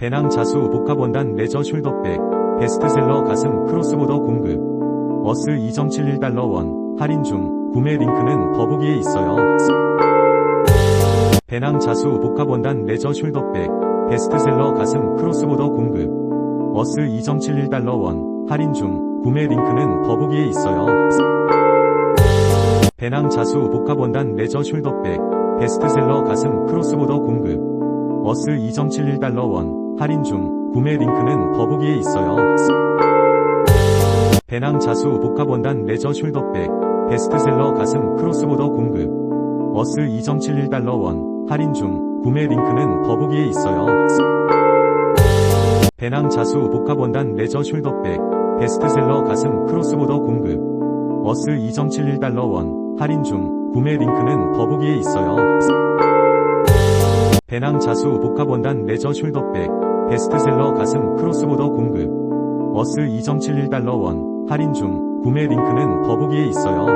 배낭 자수 복합 원단 레저 숄더백 베스트셀러 가슴 크로스보더 공급 어스 2.71달러 원 할인 중 구매 링크는 더보기에 있어요. 배낭 자수 복합 원단 레저 숄더백 베스트셀러 가슴 크로스보더 공급 어스 2.71달러 원 할인 중 구매 링크는 더보기에 있어요. 배낭 자수 복합 원단 레저 숄더백 베스트셀러 가슴 크로스보더 공급 어스 2.71달러 원 할인 중 구매 링크는 더보기에 있어요. 배낭 자수 복합 원단 레저 숄더백 베스트셀러 가슴 크로스보더 공급 어스 2.71달러 원 할인 중 구매 링크는 더보기에 있어요. 배낭 자수 복합 원단 레저 숄더백 베스트셀러 가슴 크로스보더 공급 어스 2.71달러 원 할인 중 구매 링크는 더보기에 있어요. 배낭 자수 복합 원단 레저 숄더백 베스트셀러 가슴 크로스보더 공급 어스 2.71달러 원 할인 중 구매 링크는 더보기에 있어요.